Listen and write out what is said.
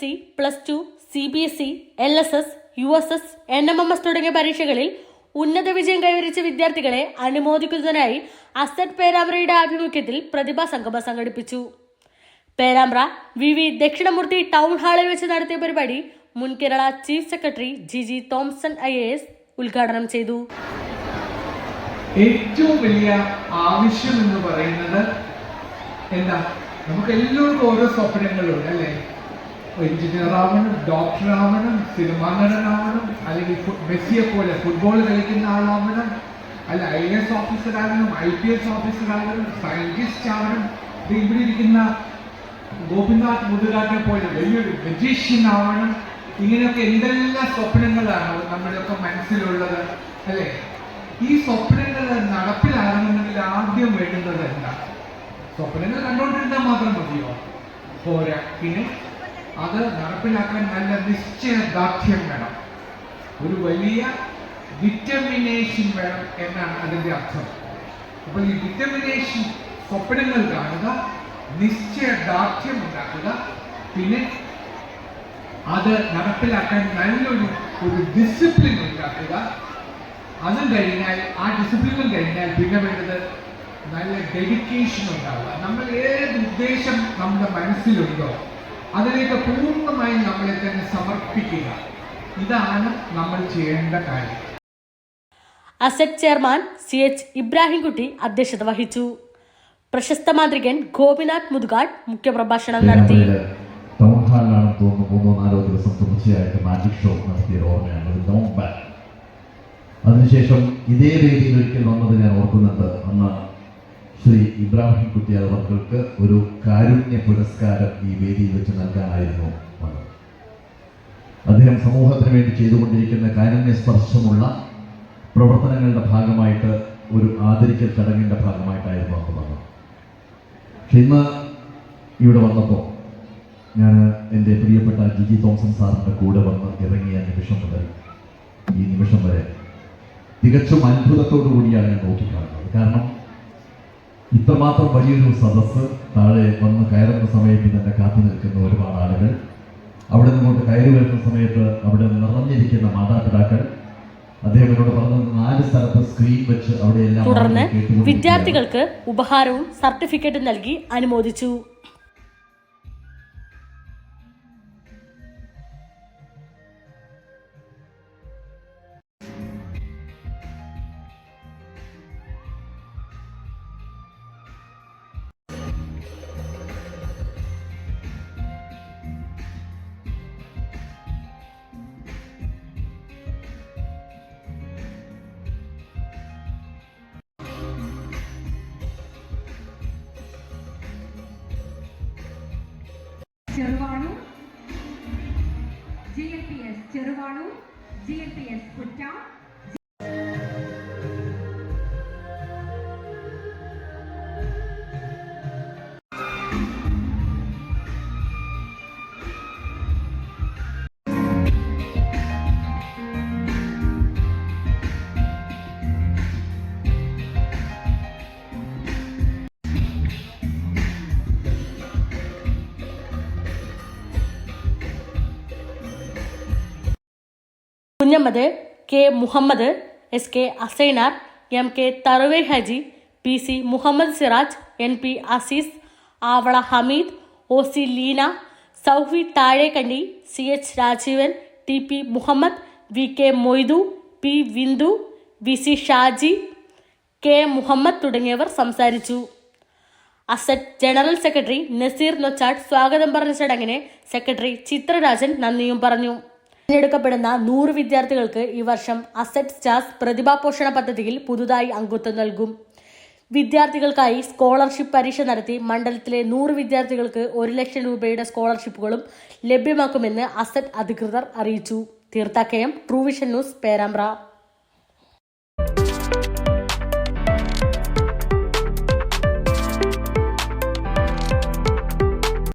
C plus two C B S E L S S U S S N M M S തുടങ്ങിയ പരീക്ഷകളിൽ ഉന്നത വിജയം കൈവരിച്ച വിദ്യാർത്ഥികളെ അനുമോദിക്കുന്നതിനായി അസറ്റ് പേരാമ്പ്രയുടെ ആഭിമുഖ്യത്തിൽ പ്രതിഭാ സംഗമം സംഘടിപ്പിച്ചു. Perambra V V Dakshinamurthy town ഹാളിൽ വെച്ച് നടത്തിയ പരിപാടി മുൻ Kerala chief secretary G G Thomson I A S ഉദ്ഘാടനം ചെയ്തു. ഏറ്റവും വലിയ ആവശ്യം എന്ന് പറയുന്നത് എന്താ? നമുക്ക് എല്ലാവർക്കും ഓരോ സ്വപ്നങ്ങളുണ്ട് അല്ലേ? എഞ്ചിനീയർ ഡോക്ടറാവണം ഡോക്ടർ ആവണം സിനിമാ നടനാവണം അല്ലെങ്കിൽ മെസ്സിയെ പോലെ ഫുട്ബോൾ കളിക്കുന്ന ആളാവണം അല്ല ഐ എസ് ഓഫീസർ ആവണം ഐ പി എസ് ഓഫീസർ ആവണം സയന്റിസ്റ്റ് ആവണം ഇവിടെ ഇരിക്കുന്ന ഗോപിനാഥ് മുതുകാട്ടെ പോലെ വലിയൊരു മജീഷ്യൻ ആവണം ഇങ്ങനെയൊക്കെ എന്തെല്ലാം സ്വപ്നങ്ങളാണ് നമ്മുടെയൊക്കെ മനസ്സിലുള്ളത് അല്ലേ? ഈ സ്വപ്നങ്ങൾ നടപ്പിലാകണമെങ്കിൽ ആദ്യം വേണ്ടുന്നത് എന്താ സ്വപ്നങ്ങൾ കണ്ടുകൊണ്ടിരുന്നാൽ മാത്രം മതിയോ? പോരാ പിന്നെ അത് നടപ്പിലാക്കാൻ നല്ല നിശ്ചയദാർഢ്യം വേണം. ഒരു വലിയ ഡിറ്റർമിനേഷൻ വേണം എന്നാണ് അതിന്റെ അർത്ഥം. അപ്പോൾ ഈ ഡിറ്റർമിനേഷൻ സ്വപ്നങ്ങൾ കാണുക നിശ്ചയദാർഢ്യം ഉണ്ടാക്കുക പിന്നെ അത് നടപ്പിലാക്കാൻ നല്ലൊരു ഒരു ഡിസിപ്ലിൻ ഉണ്ടാക്കുക. അതും കഴിഞ്ഞാൽ ആ ഡിസിപ്ലിനും കഴിഞ്ഞാൽ പിന്നെ വേണ്ടത് നല്ല ഡെഡിക്കേഷൻ ഉണ്ടാവുക. നമ്മൾ ഏത് ഉദ്ദേശം നമ്മുടെ മനസ്സിലുണ്ടോ അതിലേക്ക് പൂർണമായും നമ്മളെ തന്നെ സമർപ്പിക്കുക. ഇതാണ് നമ്മൾ ചെയ്യേണ്ട കാര്യം. Asset chairman C H Ibrahimkutty അധ്യക്ഷത വഹിച്ചു. പ്രശസ്ത മാന്ത്രികൻ ഗോപിനാഥ് മുതുകാട് മുഖ്യപ്രഭാഷണം നടത്തി. ടൗൺ ഹാളിലാണെന്ന് തോന്നുന്നു മൂന്നോ നാലോ ദിവസം തുടർച്ചയായിട്ട് മാജിക് ഷോ നടത്തിയ ഒരു ഓർമ്മയാണ് ലോങ് ബാക്ക് അതിനുശേഷം ഇതേ രീതിയിൽ ഒരിക്കൽ വന്നത് ഞാൻ ഓർക്കുന്നുണ്ട്. അന്ന് ശ്രീ ഇബ്രാഹിം കുട്ടി അവർക്ക് ഒരു കാരുണ്യ പുരസ്കാരം ഈ വേദിയിൽ വെച്ച് നൽകാനായിരുന്നു അദ്ദേഹം സമൂഹത്തിന് വേണ്ടി ചെയ്തുകൊണ്ടിരിക്കുന്ന കാരുണ്യ സ്പർശമുള്ള പ്രവർത്തനങ്ങളുടെ ഭാഗമായിട്ട് ഒരു ആദരിക്കൽ ചടങ്ങിന്റെ ഭാഗമായിട്ടായിരുന്നു അന്ന് വന്നത്. പക്ഷെ ഇന്ന് ഇവിടെ വന്നപ്പോൾ ഞാൻ എന്റെ പ്രിയപ്പെട്ട ജിജി തോംസൺ സാറിന്റെ കൂടെ വന്ന് ഇറങ്ങിയ നിമിഷം മുതൽ ഈ നിമിഷം വരെ തികച്ചും അത്ഭുതത്തോടു കൂടിയാണ് ഞാൻ നോക്കിക്കാണുന്നത്. കാരണം ഇത്രമാത്രം വലിയൊരു സദസ്സ് താഴെ വന്ന് കയറുന്ന സമയത്ത് തന്നെ കാത്തു നിൽക്കുന്ന ഒരുപാട് ആളുകൾ. അവിടെ നിന്നോട്ട് കയറി വരുന്ന സമയത്ത് അവിടെ നിറഞ്ഞിരിക്കുന്ന മാതാപിതാക്കൾ. അദ്ദേഹം എന്നോട് പറഞ്ഞത് നാല് സ്ഥലത്ത് സ്ക്രീൻ വെച്ച് അവിടെ എല്ലാം തുടർന്ന് വിദ്യാർത്ഥികൾക്ക് ഉപഹാരവും സർട്ടിഫിക്കറ്റും നൽകി അനുമോദിച്ചു. Cheruvannur G L P S Kunhammad K. Muhammad S. K. Assainar M. K. Tharave Haji P. C. Muhammad Siraj N. P. Azeez Avala Hameed O. C. Leena Soufi Thazhekandi C. H. Rajeevan T. P. Muhammad V. K. Moidu P. Vindu V. C. Shaji K. Muhammad തുടങ്ങിയവർ സംസാരിച്ചു. Asset general secretary Naseer Nochat സ്വാഗതം പറഞ്ഞ ചടങ്ങിന് secretary Chitrarajan നന്ദിയും പറഞ്ഞു. തിരഞ്ഞെടുക്കപ്പെടുന്ന നൂറ് വിദ്യാർത്ഥികൾക്ക് ഈ വർഷം അസറ്റ് സ്റ്റാർസ് പ്രതിഭാ പോഷണ പദ്ധതിയിൽ പുതുതായി അംഗത്വം നൽകും. വിദ്യാർത്ഥികൾക്കായി സ്കോളർഷിപ്പ് പരീക്ഷ നടത്തി മണ്ഡലത്തിലെ നൂറ് വിദ്യാർത്ഥികൾക്ക് ഒരു ലക്ഷം രൂപയുടെ സ്കോളർഷിപ്പുകളും ലഭ്യമാക്കുമെന്ന് അസറ്റ് അധികൃതർ അറിയിച്ചു. തീർത്ഥാക്കയം ട്രൂവിഷൻ ന്യൂസ് പേരാമ്പ്ര.